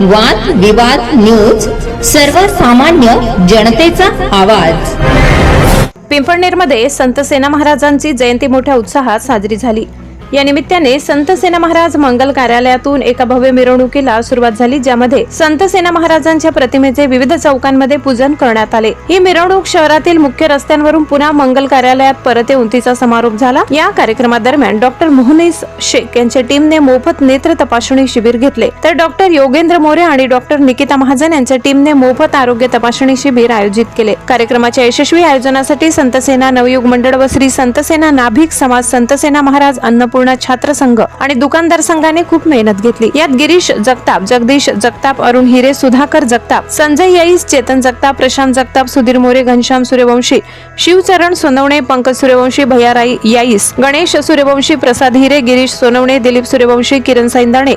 वाद विवाद न्यूज सर्वसामान्य जनतेचा आवाज. पिंपळनेरमध्ये संत सेना महाराजांची जयंती मोठ्या उत्साहात साजरी झाली. या निमित्ताने संत सेना महाराज मंगल कार्यालयातून एका भव्य मिरवणुकीला सुरुवात झाली ज्यामध्ये संत सेना महाराजांच्या प्रतिमेचे विविध चौकांमध्ये पूजन करण्यात आले. ही मिरवणूक शहरातील मुख्य रस्त्यांवरून पुन्हा मंगल कार्यालयात परत येऊन तिचा समारोप झाला. या कार्यक्रमादरम्यान डॉक्टर मोहनीस शेख यांच्या टीमने मोफत नेत्र तपासणी शिबिर घेतले. तर डॉक्टर योगेंद्र मोरे आणि डॉक्टर निकिता महाजन यांच्या टीमने मोफत आरोग्य तपासणी शिबिर आयोजित केले. कार्यक्रमाच्या यशस्वी आयोजनासाठी संतसेना नवयुग मंडळ व श्री संतसेना नाभिक समाज संतसेना महाराज अन्नपूर्ण छात्र संघ आणि दुकानदार संघाने खूप मेहनत घेतली. यात गिरीश जगताप जगदीश जगताप अरुण हिरे सुधाकर जगताप संजय याईस चेतन जगताप प्रशांत जगताप सुधीर मोरे घनश्याम सूर्यवंशी शिवचरण सोनवणे पंकज सूर्यवंशी भैयाराई याईस गणेश सूर्यवंशी प्रसाद हिरे गिरीश सोनवणे दिलीप सूर्यवंशी किरण सैंदाणे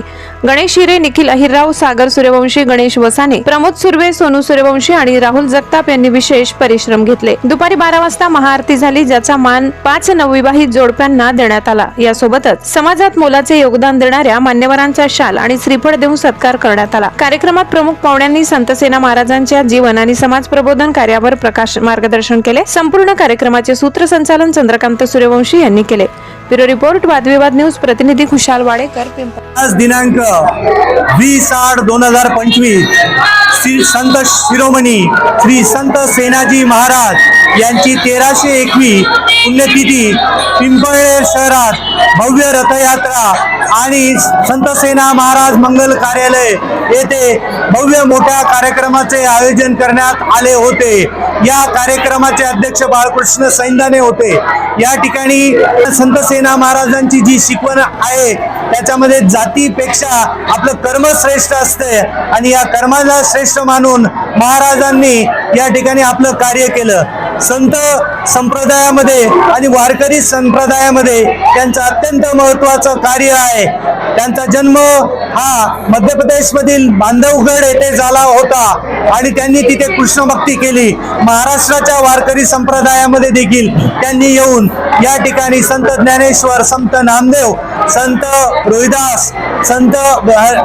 गणेश हिरे निखिल अहिरराव सागर सूर्यवंशी गणेश वसाने प्रमोद सुर्वे सोनू सूर्यवंशी आणि राहुल जगताप यांनी विशेष परिश्रम घेतले. दुपारी बारा वाजता महाआरती झाली ज्याचा मान पाच नवविवाहित जोडप्यांना देण्यात आला. सोबतच समाजात मोलाचे योगदान देणाऱ्या मान्यवरांचा शाल आणि श्रीफळ देऊन सत्कार करण्यात आला. कार्यक्रमात प्रमुख पाहुण्यांनी संतसेना महाराजांच्या जीवन आणि समाज प्रबोधन कार्यावर प्रकाश मार्गदर्शन केले. संपूर्ण कार्यक्रमाचे सूत्रसंचालन चंद्रकांत सूर्यवंशी यांनी केले. ब्युरो रिपोर्ट वादविवाद न्यूज प्रतिनिधी खुशाल वाडेकर आज दिनांक वीस आठ दोन हजार पंचवीस श्री संत शिरोमणी श्री संत सेनाजी महाराज यांची तेराशे एकवी पुण्यतिथी पिंपळे शहरात भव्य रथयात्रा आणि संत सेना महाराज मंगल कार्यालय येथे भव्य मोठ्या कार्यक्रमाचे आयोजन करण्यात आले होते. या कार्यक्रमाचे अध्यक्ष बाळकृष्ण सैंदाने होते. या ठिकाणी संत सेना महाराजांची जी शिकवण आहे त्याच्यामध्ये जातीपेक्षा आपलं कर्म श्रेष्ठ असते. आणि या कर्माला श्रेष्ठ मानून महाराजांनी या ठिकाणी आपलं कार्य केलं. संत संप्रदायामध्ये आणि वारकरी संप्रदायामध्ये त्यांचं अत्यंत महत्वाचं कार्य आहे. त्यांचा जन्म हा मध्य प्रदेशमधील बांधवगड येथे झाला होता. आणि त्यांनी तिथे कृष्ण भक्ती केली. महाराष्ट्राच्या वारकरी संप्रदायामध्ये देखील त्यांनी येऊन या ठिकाणी संत ज्ञानेश्वर संत नामदेव संत रोहिदास संत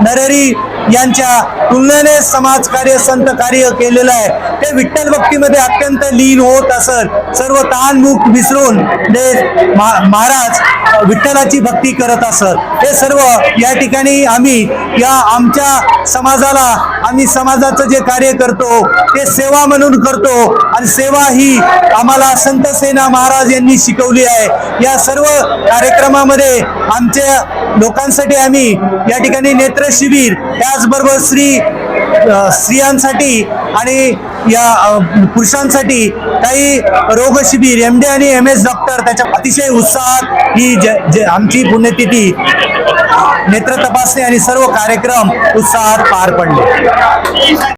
नरहरी यांच्या तुलनेने समाज कार्य संत कार्य केलेलं आहे. ते विठ्ठल भक्तीमध्ये अत्यंत लीन होत असत सर्व ताणमुख विसरून ते महाराज विठ्ठलाची भक्ती करत असत हे सर्व या ठिकाणी आम्ही या आमच्या समाजाला आम्ही समाजाचं जे कार्य करतो ते सेवा म्हणून करतो. आणि सेवा ही आम्हाला संत सेना महाराज यांनी शिकवली आहे. या सर्व कार्यक्रमामध्ये आमच्या लोकांसाठी आम्ही या ठिकाणी नेत्र शिबिर त्याचबरोबर श्री स्त्रियांसाठी आणि या पुरुषांसाठी काही रोग शिबिर एम डी आणि एम एस डॉक्टर त्याच्या अतिशय उत्साहात ही ज- आमची पुण्यतिथी नेत्र तपासणी आणि सर्व कार्यक्रम उत्साहात पार पडले.